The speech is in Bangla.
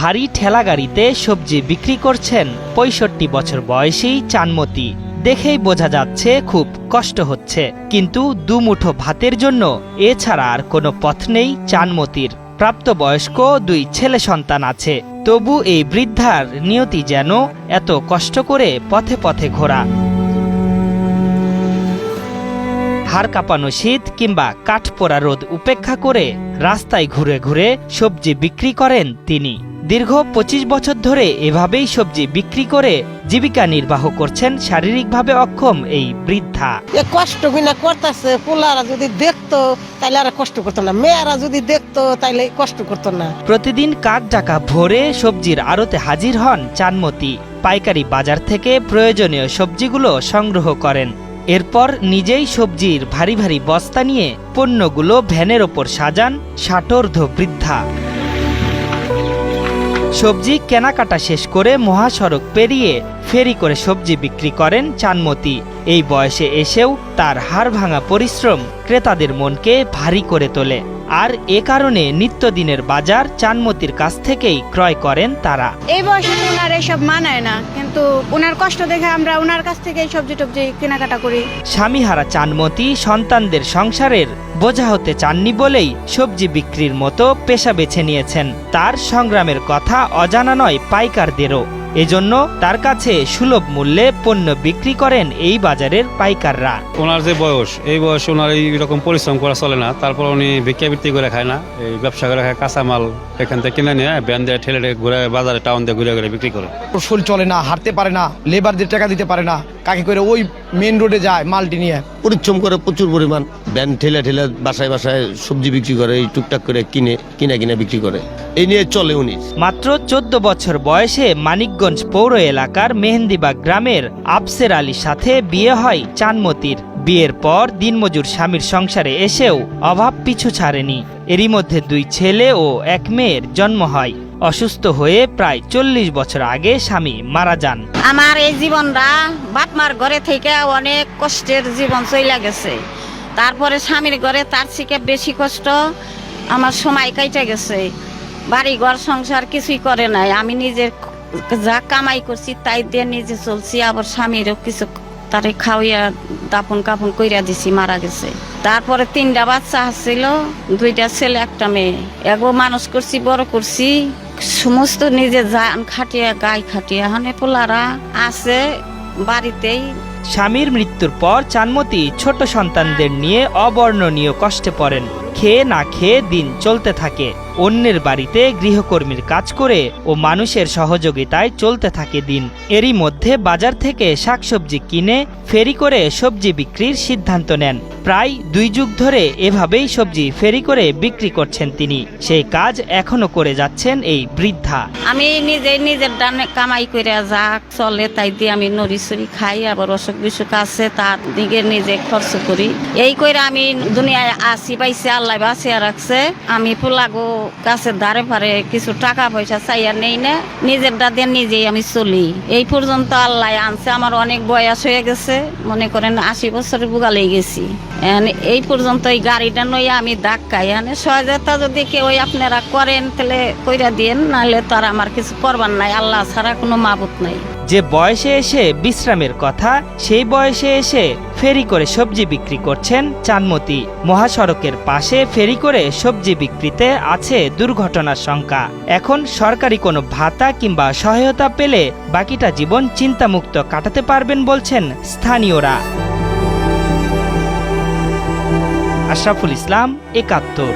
ভারী ঠেলাগাড়িতে সবজি বিক্রি করছেন পঁয়ষট্টি বছর বয়সী চানমতি। দেখেই বোঝা যাচ্ছে খুব কষ্ট হচ্ছে। কিন্তু দুমুঠো ভাতের জন্য এছাড়া আর কোনো পথ নেই চানমতির। প্রাপ্তবয়স্ক দুই ছেলে সন্তান আছে। তবু এই বৃদ্ধার নিয়তি যেন এত কষ্ট করে পথে পথে ঘোরা। হাড় কাঁপানো শীত কিংবা কাঠপোড়া রোদ উপেক্ষা করে রাস্তায় ঘুরে ঘুরে সবজি বিক্রি করেন তিনি। দীর্ঘ ২৫ বছর ধরে এভাবেই সবজি বিক্রি করে জীবিকা নির্বাহ করছেন শারীরিকভাবে অক্ষম এই বৃদ্ধা। এ কষ্ট বিনা করতেছে পোলারা যদি দেখতো তাইলে আর কষ্ট করতো না। মেয়েরা যদি দেখতো তাইলে কষ্ট করতো না। প্রতিদিন কাক ডাকা ভোরে সবজির আড়তে হাজির হন চানমতি। পাইকারি বাজার থেকে প্রয়োজনীয় সবজিগুলো সংগ্রহ করেন। এরপর নিজেই সবজির ভারী ভারী বস্তা নিয়ে পণ্যগুলো ভ্যানের ওপর সাজান ষাটোর্ধ বৃদ্ধা। সবজি কেনাকাটা শেষ করে মহাসড়ক পেরিয়ে ফেরি করে সবজি বিক্রি করেন চানমতি। এই বয়সে এসেও তার হাড় ভাঙা পরিশ্রম ক্রেতাদের মনকে ভারী করে তোলে। আর এ কারণে নিত্যদিনের বাজার চানমতির কাছ থেকেই ক্রয় করেন তারা। এই বয়সে তো ওনার এসব মানায় না কিন্তু ওনার কষ্ট দেখে আমরা ওনার কাছ থেকে সবজি টবজি কেনাকাটা করি। স্বামীহারা চানমতি সন্তানদের সংসারের বোঝা হতে চাননি বলেই সবজি বিক্রির মতো পেশা বেছে নিয়েছেন। তার সংগ্রামের কথা অজানা নয় পাইকারদেরও। এজন্য তার কাছে সুলভ মূল্যে পণ্য বিক্রি করেন এই বাজারের পাইকাররা। ওনার যে বয়স এই বয়স ওনার এইরকম পরিশ্রম করা চলে না। তারপর উনি ভিক্ষাবৃত্তি করে খায় না। এই ব্যবসা করে খায় কাঁচামাল এখান থেকে কিনে নিয়ে ব্যান দিয়ে ঠেলে ঠেলে ঘুরে বাজারে টাউন দিয়ে ঘুরে ঘুরে বিক্রি করে। শরীর চলে না হাঁটতে পারে না লেবারদের টাকা দিতে পারে না। কাকে করে ওই মেন রোডে যায় মালটি নিয়ে। পরিশ্রম করে প্রচুর পরিমাণ ব্যান ঠেলে ঠেলে বাসায় বাসায় সবজি বিক্রি করে, এই টুকটাক করে কিনে, কিনা কিনা বিক্রি করে। এই নিয়ে চলে উনি। মাত্র চোদ্দ বছর বয়সে মানিকগঞ্জ পৌর এলাকার মেহেন্দিবাগ গ্রামের আফসের আলীর সাথে বিয়ে হয় চানমতির। বিয়ের পর দিনমজুর স্বামীর সংসারে এসেও অভাব পিছু ছাড়েনি। এরই মধ্যে দুই ছেলে ও এক মেয়ের জন্ম হয়। অসুস্থ হয়ে প্রায় চল্লিশ বছর আগে স্বামী মারা যান। আমার এই জীবনটা বাপমার ঘরে থেকে অনেক কষ্টের জীবন চলে গেছে। তারপরে স্বামীর ঘরে তার থেকে বেশি কষ্ট আমার সময় কাইটে গেছে। বাড়ি ঘর সংসার কিছুই করে নাই। আমি নিজের যা কামাই করছি তাই দিয়ে নিজে চলছি। আবার স্বামীরও কিছু তারে খাওয়াইয়া দাপন কাপন কইরা দিছি, মারা গেছে। তারপরে তিনটা বাচ্চা আসছিল দুইটা ছেলে, একটা মেয়ে। এগো মানুষ করছি, বড় করছি। সমস্ত নিজে যান খাটিয়া গায়ে খাটিয়া হানে পোলারা আছে বাড়িতেই। স্বামীর মৃত্যুর পর চানমতি ছোট সন্তানদের নিয়ে অবর্ণনীয় কষ্টে পড়েন। খেয়ে না খেয়ে দিন চলতে থাকে। অন্যের বাড়িতে গৃহকর্মীর কাজ করে ও মানুষের সহযোগিতায় চলতে থাকে দিন। এরই মধ্যে বাজার থেকে শাকসবজি কিনে ফেরি করে সবজি বিক্রির সিদ্ধান্ত নেন। প্রায় দুই যুগ ধরে এভাবেই সবজি ফেরি করে বিক্রি করছেন তিনি। সেই কাজ এখনও করে যাচ্ছেন এই বৃদ্ধা। আমি নিজে নিজের ডানে কামাই করে যা চলে তাই দিয়ে আমি নড়ি চড়ি খাই, আবার অসুখ বিসুখ আছে, তার দিকে নিজে খরচ করি। এই করে আমি দুনিয়ায় আসি, পাইছে, আল্লাহ বাঁচিয়া রাখছে। আমি পোলাগো গাছের ধারে পারে কিছু টাকা পয়সা চাইয়া নেই না নিজের দিয়ে নিজেই আমি চলি। এই পর্যন্ত আল্লাহ আনছে, আমার অনেক বয়স হয়ে গেছে, মনে করেন আশি বছরের বুগালেই গেছি। এই পর্যন্ত এই গাড়িটা নইয়া আমি ধাক্কাই মানে সহায়তা যদি কেউ আপনারা করেন, তাহলে কইরা দিন নাহলে তো আর আমার কিছু করবার নাই, আল্লাহ ছাড়া কোনো মাবুত নাই। যে বয়সে এসে বিশ্রামের কথা, সেই বয়সে এসে ফেরি করে সবজি বিক্রি করছেন চানমতি। মহাসড়কের পাশে ফেরি করে সবজি বিক্রিতে আছে দুর্ঘটনার শঙ্কা। এখন সরকারি কোনো ভাতা কিংবা সহায়তা পেলে বাকিটা জীবন চিন্তামুক্ত কাটাতে পারবেন বলছেন স্থানীয়রা। আশরাফুল ইসলাম, একাত্তর।